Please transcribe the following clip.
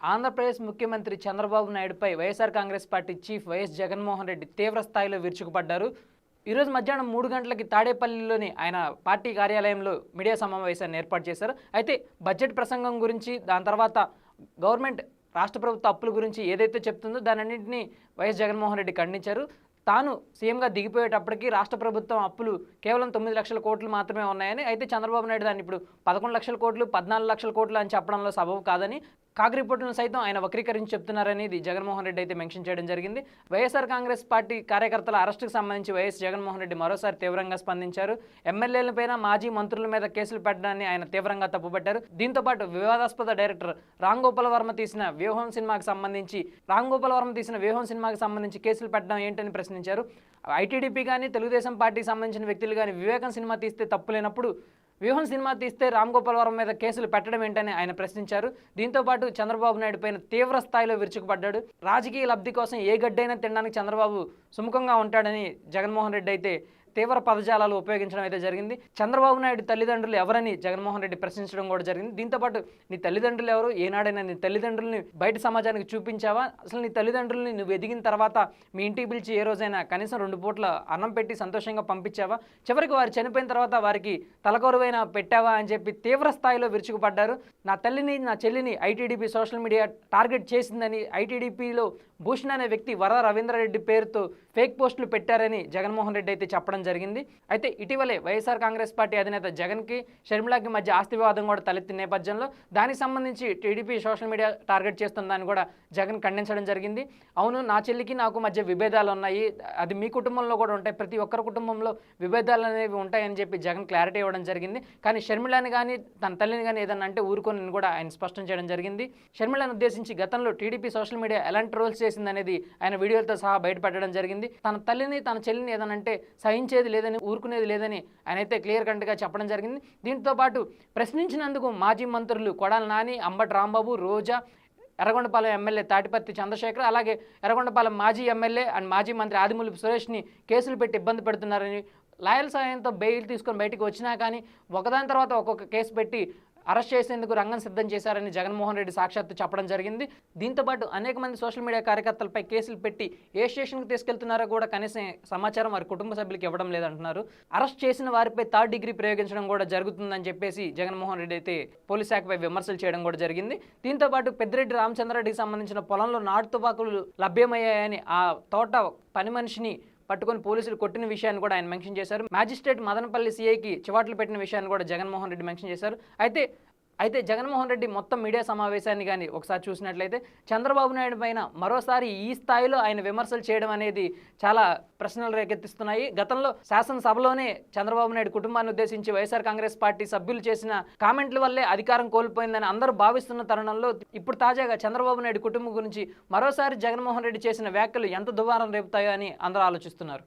ఆంధ్రప్రదేశ్ ముఖ్యమంత్రి Chandrababu నాయుడుపై YSR Congress party chief YS Jaganmohan Reddy తీవ్ర స్థాయిలో విరుచుకుపడ్డారు ఈరోజు మధ్యాహ్నం మూడు గంటలకి తాడేపల్లిలోని ఆయన పార్టీ కార్యాలయంలో మీడియా సమావేశాన్ని ఏర్పాటు చేశారు. అయితే బడ్జెట్ ప్రసంగం గురించి దాని తర్వాత గవర్నమెంట్ రాష్ట్ర ప్రభుత్వ అప్పుల గురించి ఏదైతే చెప్తుందో దానన్నింటినీ వైఎస్ జగన్మోహన్ రెడ్డి ఖండించారు. తాను సీఎంగా దిగిపోయేటప్పటికి రాష్ట్ర ప్రభుత్వం అప్పులు కేవలం తొమ్మిది లక్షల కోట్లు మాత్రమే ఉన్నాయని అయితే చంద్రబాబు నాయుడు దాన్ని ఇప్పుడు పదకొండు లక్షల కోట్లు పద్నాలుగు లక్షల కోట్లు అని చెప్పడంలో సబబు కాదని కాగ్రిపోర్టులను సైతం ఆయన వక్రీకరించి చెప్తున్నారనేది జగన్మోహన్ రెడ్డి అయితే మెన్షన్ చేయడం జరిగింది. వైఎస్ఆర్ కాంగ్రెస్ పార్టీ కార్యకర్తల అరెస్టుకు సంబంధించి వైఎస్ జగన్మోహన్ రెడ్డి మరోసారి తీవ్రంగా స్పందించారు. ఎమ్మెల్యేలపైన మాజీ మంత్రుల మీద కేసులు పెట్టడాన్ని ఆయన తీవ్రంగా తప్పుపట్టారు. దీంతో పాటు వివాదాస్పద డైరెక్టర్ రామ్ గోపాల్ వర్మ తీసిన వ్యూహం సినిమాకి సంబంధించి రామ్ గోపాల్ వర్మ తీసిన వ్యూహం సినిమాకి సంబంధించి కేసులు పెట్టడం ఏంటని ప్రశ్నించారు. ఐటీడీపీ కానీ తెలుగుదేశం పార్టీకి సంబంధించిన వ్యక్తులు కానీ వివేకం సినిమా తీస్తే తప్పు లేనప్పుడు వ్యూహం సినిమా తీస్తే రామ్ గోపాల్ వర్మ మీద కేసులు పెట్టడం ఏంటని ఆయన ప్రశ్నించారు. దీంతో పాటు చంద్రబాబు నాయుడు పైన తీవ్ర స్థాయిలో విరుచుకుపడ్డాడు. రాజకీయ లబ్ధి కోసం ఏ గడ్డైనా తినడానికి చంద్రబాబు సుముఖంగా ఉంటాడని జగన్మోహన్ రెడ్డి అయితే తీవ్ర పదజాలాలు ఉపయోగించడం అయితే జరిగింది. చంద్రబాబు నాయుడు తల్లిదండ్రులు ఎవరని జగన్మోహన్ రెడ్డి ప్రశ్నించడం కూడా జరిగింది. దీంతోపాటు నీ తల్లిదండ్రులు ఎవరు? ఏనాడైనా నీ తల్లిదండ్రులని బయట సమాజానికి చూపించావా? అసలు నీ తల్లిదండ్రులని నువ్వు ఎదిగిన తర్వాత మీ ఇంటికి పిలిచి ఏ రోజైనా కనీసం రెండు పూట్ల అన్నం పెట్టి సంతోషంగా పంపించావా? చివరికి వారు చనిపోయిన తర్వాత వారికి తలకొరువైన పెట్టావా అని చెప్పి తీవ్ర స్థాయిలో విరుచుకుపడ్డారు. నా తల్లిని నా చెల్లిని ఐటీడీపీ సోషల్ మీడియా టార్గెట్ చేసిందని ఐటీడీపీలో భూషణ్ అనే వ్యక్తి వర రవీంద్రారెడ్డి పేరుతో ఫేక్ పోస్టులు పెట్టారని జగన్మోహన్ రెడ్డి అయితే చెప్పడం జరిగింది. అయితే ఇటీవలే వైఎస్ఆర్ కాంగ్రెస్ పార్టీ అధినేత జగన్కి షర్మిలాకి మధ్య ఆస్తి వివాదం కూడా తలెత్తిన నేపథ్యంలో దానికి సంబంధించి టీడీపీ సోషల్ మీడియా టార్గెట్ చేస్తుందని కూడా జగన్ ఖండించడం జరిగింది. అవును నా చెల్లికి నాకు మధ్య విభేదాలు ఉన్నాయి. అది మీ కుటుంబంలో కూడా ఉంటాయి. ప్రతి ఒక్కరి కుటుంబంలో విభేదాలు అనేవి ఉంటాయని చెప్పి జగన్ క్లారిటీ ఇవ్వడం జరిగింది. కానీ షర్మిలాని కానీ తన తల్లిని కానీ ఏదన్నా అంటే ఊరుకొని కూడా ఆయన స్పష్టం చేయడం జరిగింది. షర్మిలను ఉద్దేశించి గతంలో టీడీపీ సోషల్ మీడియా ఎలాంటి రోల్స్ చేసిందనేది ఆయన వీడియోలతో సహా బయటపెట్టడం జరిగింది. తన తల్లిని తన చెల్లిని ఏదనంటే సహించేది లేదని ఊరుకునేది లేదని ఆయన అయితే క్లియర్ కట్గా చెప్పడం జరిగింది. దీంతో పాటు ప్రశ్నించినందుకు మాజీ మంత్రులు కొడాల నాని అంబటి రాంబాబు రోజా ఎర్రగొండపాలెం ఎమ్మెల్యే తాటిపత్తి చంద్రశేఖర్ అలాగే ఎర్రగొండపాలెం మాజీ ఎమ్మెల్యే అండ్ మాజీ మంత్రి ఆదిమూలపు సురేష్ని కేసులు పెట్టి ఇబ్బంది పెడుతున్నారని లాయర్ సాయంతో బెయిల్ తీసుకొని బయటకు వచ్చినా కానీ ఒకదాని తర్వాత ఒక్కొక్క కేసు పెట్టి అరెస్ట్ చేసేందుకు రంగం సిద్ధం చేశారని జగన్మోహన్ రెడ్డి సాక్షాత్తు చెప్పడం జరిగింది. దీంతో పాటు అనేక మంది సోషల్ మీడియా కార్యకర్తలపై కేసులు పెట్టి ఏ స్టేషన్కి తీసుకెళ్తున్నారో కూడా కనీసం సమాచారం వారి కుటుంబ సభ్యులకు ఇవ్వడం లేదంటున్నారు. అరెస్ట్ చేసిన వారిపై థర్డ్ డిగ్రీ ప్రయోగించడం కూడా జరుగుతుందని చెప్పేసి జగన్మోహన్ రెడ్డి అయితే పోలీస్ శాఖపై విమర్శలు చేయడం కూడా జరిగింది. దీంతో పాటు పెద్దిరెడ్డి రామచంద్రరెడ్డికి సంబంధించిన పొలంలో నాటు తుపాకులు లభ్యమయ్యాయని ఆ తోట పని మనిషిని పట్టుకొని పోలీసులు కొట్టిన విషయాన్ని కూడా ఆయన మెన్షన్ చేశారు. మ్యాజిస్ట్రేట్ మదనపల్లి సీఐకి చివాట్లు పెట్టిన విషయాన్ని కూడా జగన్మోహన్ రెడ్డి మెన్షన్ చేశారు. అయితే అయితే జగన్మోహన్ రెడ్డి మొత్తం మీడియా సమావేశాన్ని కానీ ఒకసారి చూసినట్లయితే చంద్రబాబు నాయుడు పైన మరోసారి ఈ స్థాయిలో ఆయన విమర్శలు చేయడం అనేది చాలా ప్రశ్నలు రేకెత్తిస్తున్నాయి. గతంలో శాసనసభలోనే చంద్రబాబు నాయుడు కుటుంబాన్ని ఉద్దేశించి వైఎస్ఆర్ కాంగ్రెస్ పార్టీ సభ్యులు చేసిన కామెంట్ల వల్లే అధికారం కోల్పోయిందని అందరూ భావిస్తున్న తరుణంలో ఇప్పుడు తాజాగా చంద్రబాబు నాయుడు కుటుంబం గురించి మరోసారి జగన్మోహన్ రెడ్డి చేసిన వ్యాఖ్యలు ఎంత దుబారం రేపుతాయో అని అందరూ ఆలోచిస్తున్నారు.